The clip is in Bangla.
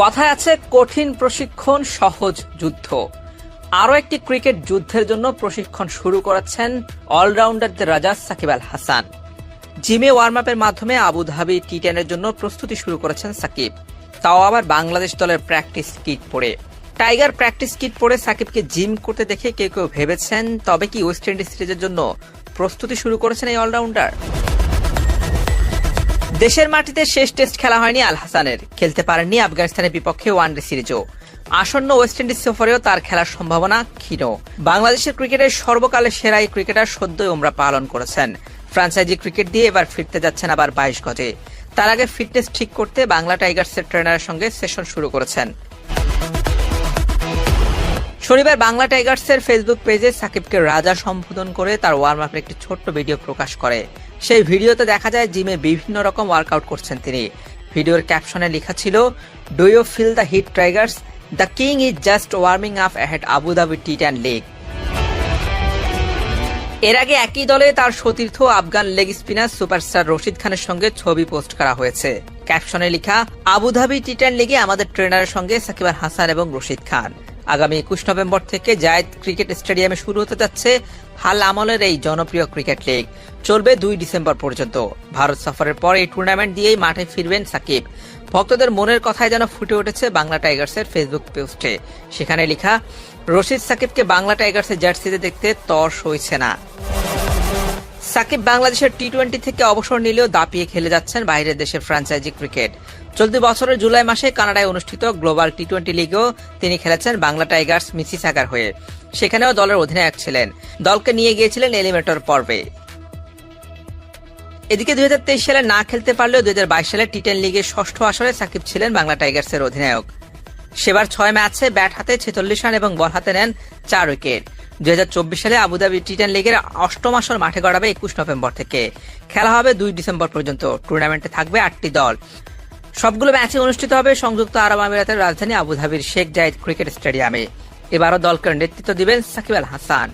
কথায় আছে, কঠিন প্রশিক্ষণ, সহজ যুদ্ধ। আরও একটি ক্রিকেট যুদ্ধের জন্য প্রশিক্ষণ শুরু করেছেন অলরাউন্ডারদের রাজা সাকিব আল হাসান। জিমে ওয়ার্ম আপের মাধ্যমে আবুধাবি টি টেনের জন্য প্রস্তুতি শুরু করেছেন সাকিব। তাও আবার বাংলাদেশ দলের প্র্যাকটিস কিট পরে টাইগার প্র্যাকটিস কিট পরে সাকিবকে জিম করতে দেখে কেউ কেউ ভেবেছেন, তবে কি ওয়েস্ট ইন্ডিজ সিরিজের জন্য প্রস্তুতি শুরু করেছেন এই অলরাউন্ডার? দেশের মাটিতে শেষ টেস্ট খেলা হয়নি আল হাসানের। খেলতে পারেননি আফগানিস্তানের বিপক্ষে ওয়ানডে সিরিজও। আসন্ন ওয়েস্ট ইন্ডিজ সফরেও তার খেলার সম্ভাবনা ক্ষীণ। বাংলাদেশের ক্রিকেটের সর্বকালের সেরা এই ক্রিকেটার সদ্যই ওমরা পালন করেছেন। ফ্রাঞ্চাইজি ক্রিকেট দিয়ে এবার ফিরতে যাচ্ছেন আবার বাইশ গজে। তার আগে ফিটনেস ঠিক করতে বাংলা টাইগার্সের ট্রেনারের সঙ্গে সেশন শুরু করেছেন। শনিবার বাংলা টাইগার্সের ফেসবুক পেজে সাকিবকে রাজা সম্বোধন করে তার ওয়ার্ম আপের একটি ছোট্ট ভিডিও প্রকাশ করে। সেই ভিডিওতে দেখা যায় জিমে বিভিন্ন রকম ওয়ার্কআউট করছেন তিনি। ভিডিওর ক্যাপশনে লেখা ছিল do you feel the heat tigers the king is just warming up ahead Abu Dhabi T ten league এর আগে একই দলে তার সতীর্থ Afghan leg spinner superstar Rashid খানের সঙ্গে ছবি পোস্ট করা হয়েছে। ক্যাপশনে লেখা আবুধাবি টি টেন লিগে আমাদের ট্রেনারের সঙ্গে সাকিবার হাসান এবং রশিদ খান। আগামী একুশ নভেম্বর থেকে জায়েদ ক্রিকেট স্টেডিয়ামে শুরু হতে যাচ্ছে হাল আমলের এই জনপ্রিয় ক্রিকেট লিগ। চলবে দুই ডিসেম্বর পর্যন্ত। ভারত সফরের পর এই টুর্নামেন্ট দিয়েই মাঠে ফিরবেন সাকিব। ভক্তদের মনের কথায় যেন ফুটে উঠেছে বাংলা টাইগার্সের ফেসবুক পোস্টে। সেখানে লেখা, রশিদ সাকিবকে বাংলা টাইগার্সের জার্সিতে দেখতে তর সইছে না। সাকিব বাংলাদেশের টি টোয়েন্টি থেকে অবসর নিলেও দাপিয়ে খেলে যাচ্ছেন বাইরের দেশের ফ্র্যাঞ্চাইজি ক্রিকেট চলতি বছরের জুলাই মাসে কানাডায় অনুষ্ঠিত গ্লোবাল টি টোয়েন্টি লিগেও তিনি খেলেছেন বাংলা টাইগার্স মিসিসাগার হয়ে। সেখানেও দলের অধিনায়ক ছিলেন। দলকে নিয়ে গিয়েছিলেন এলিমিনেটর পর্বে। এদিকে দুই সালে না খেলতে পারলেও দুই হাজার বাইশ সালে টি টেন লিগের ষষ্ঠ আসরে সাকিব ছিলেন বাংলা টাইগার্সের অধিনায়ক। সেবার ছয় ম্যাচে ব্যাট হাতে ছেচল্লিশ রান এবং বল হাতে নেন চার উইকেট। দুই সালে আবুধাবি টি টেন লিগের অষ্টম আসর মাঠে গড়াবে একুশ নভেম্বর থেকে। খেলা হবে দুই ডিসেম্বর পর্যন্ত। টুর্নামেন্টে থাকবে আটটি দল। সবগুলো ম্যাচে অনুষ্ঠিত হবে সংযুক্ত আরব আমিরাতের রাজধানী আবুধাবির শেখ জায়েদ ক্রিকেট স্টেডিয়ামে। এবারও দলকে নেতৃত্ব দিবেন সাকিব আল হাসান।